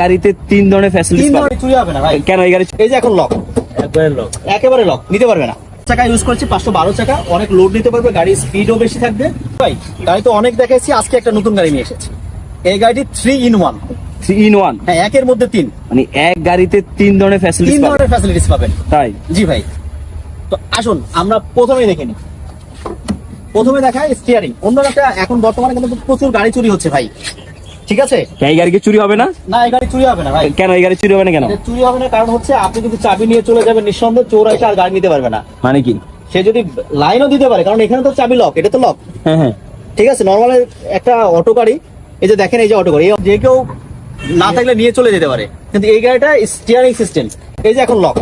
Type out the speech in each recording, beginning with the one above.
গাড়িতে তিন ধরনের ফ্যাসিলিটি তিন ধরনের চুরি হবে না ভাই। কেন এই গাড়ি এই যে এখন লক একবারে লোক একেবারে লক নিতে পারবে না। চাকা ইউজ করছি পাঁচশো বারো চাকা অনেক লোড নিতে পারবে গাড়ির স্পিডও বেশি থাকবে। ভাই গাড়ি তো অনেক দেখাইছি আজকে একটা নতুন গাড়ি নিয়ে এসেছি। এই গাড়িটি three in one three in one হ্যাঁ একের মধ্যে তিন। মানে এক গাড়িতে তিন ধরনের ফ্যাসিলিটি তিন ধরনের ফ্যাসিলিটিস পাবেন। তাই? জি ভাই। তো আসুন আমরা প্রথমেই দেখে নিই। প্রথমে দেখায় স্টিয়ারিং অন্য একটা এখন বর্তমানে কিন্তু প্রচুর গাড়ি চুরি হচ্ছে ভাই। ঠিক আছে? এই গাড়ি কি চুরি হবে না? না এই গাড়ি চুরি হবে না ভাই। কেন এই গাড়ি চুরি হবে না কেন? চুরি হবে না কারণ হচ্ছে আপনি যদি চাবি নিয়ে চলে যাবেন নিঃসন্দেহে চোর এসে আর গাড়ি নিতে পারবে না। মানে কি? সে যদি লাইনও দিতে পারে কারণ এখানে তো চাবি লক এটা তো লক হ্যাঁ হ্যাঁ। ঠিক আছে নর্মাল একটা অটো গাড়ি এই যে দেখেন এই যে অটো গাড়ি এই যে কেউ না থাকলে নিয়ে চলে যেতে পারে। কিন্তু এই গাড়িটা স্টিয়ারিং সিস্টেম এই যে এখন লক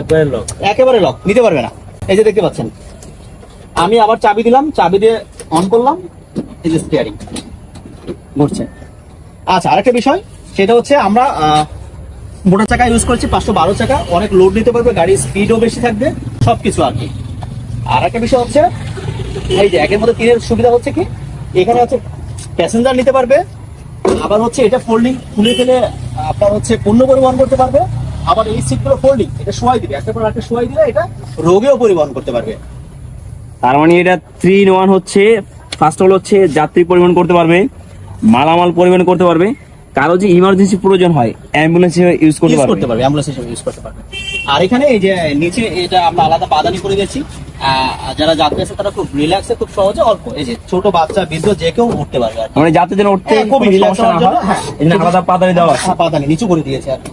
একবারে লোক একেবারে লক নিতে পারবে না। এই যে দেখতে পাচ্ছেন আমি আবার চাবি দিলাম চাবি দিয়ে অন করলাম এই যে স্টিয়ারিং ঘুরছে আচ্ছা আরেকটা বিষয়, সেটা হচ্ছে আমরা মোটর চাকা ইউজ করছি, পাঁচশো বারো চাকা, অনেক লোড নিতে পারবে গাড়ির স্পিডও বেশি থাকবে, সবকিছু আর কি। আর একটা বিষয় হচ্ছে, এই যে একের মধ্যে তিনের সুবিধা হচ্ছে কি, এখানে হচ্ছে প্যাসেঞ্জার নিতে পারবে, আবার হচ্ছে এটা ফোল্ডিং খুলে ফেলে, আপনার হচ্ছে পণ্য পরিবহন করতে পারবে, আবার এই সিটগুলো ফোল্ডিং এটা শোয়াই দিবে একটা পর একটা শোয়াই দিলে এটা রোগেও পরিবহন করতে পারবে। তার মানে এটা থ্রি ইন ওয়ান হচ্ছে ফার্স্ট অল হচ্ছে যাত্রী পরিবহন করতে পারবে মালামাল পরিবহন করতে পারবে। কারও যে ইমার্জেন্সি প্রয়োজন হয় অ্যাম্বুলেন্স ইউজ করতে পারবে। করতে পারবে অ্যাম্বুলেন্স হিসেবে ইউজ করতে পারবে। আর এখানে এই যে নিচে এটা আমরা আলাদা বাদানি করে দিয়েছি। আহ, যারা যাত্রী আছে তারা খুব রিল্যাক্সে খুব সহজে অল্প এই যে ছোট বাচ্চা বৃদ্ধ যে কেউ উঠতে পারবে মানে যাতে যেন উঠতে খুব না হয়। হ্যাঁ। এই জন্য আলাদা পাদানি দেওয়া আছে। পাদানি নিচু করে দিয়েছে আর কি।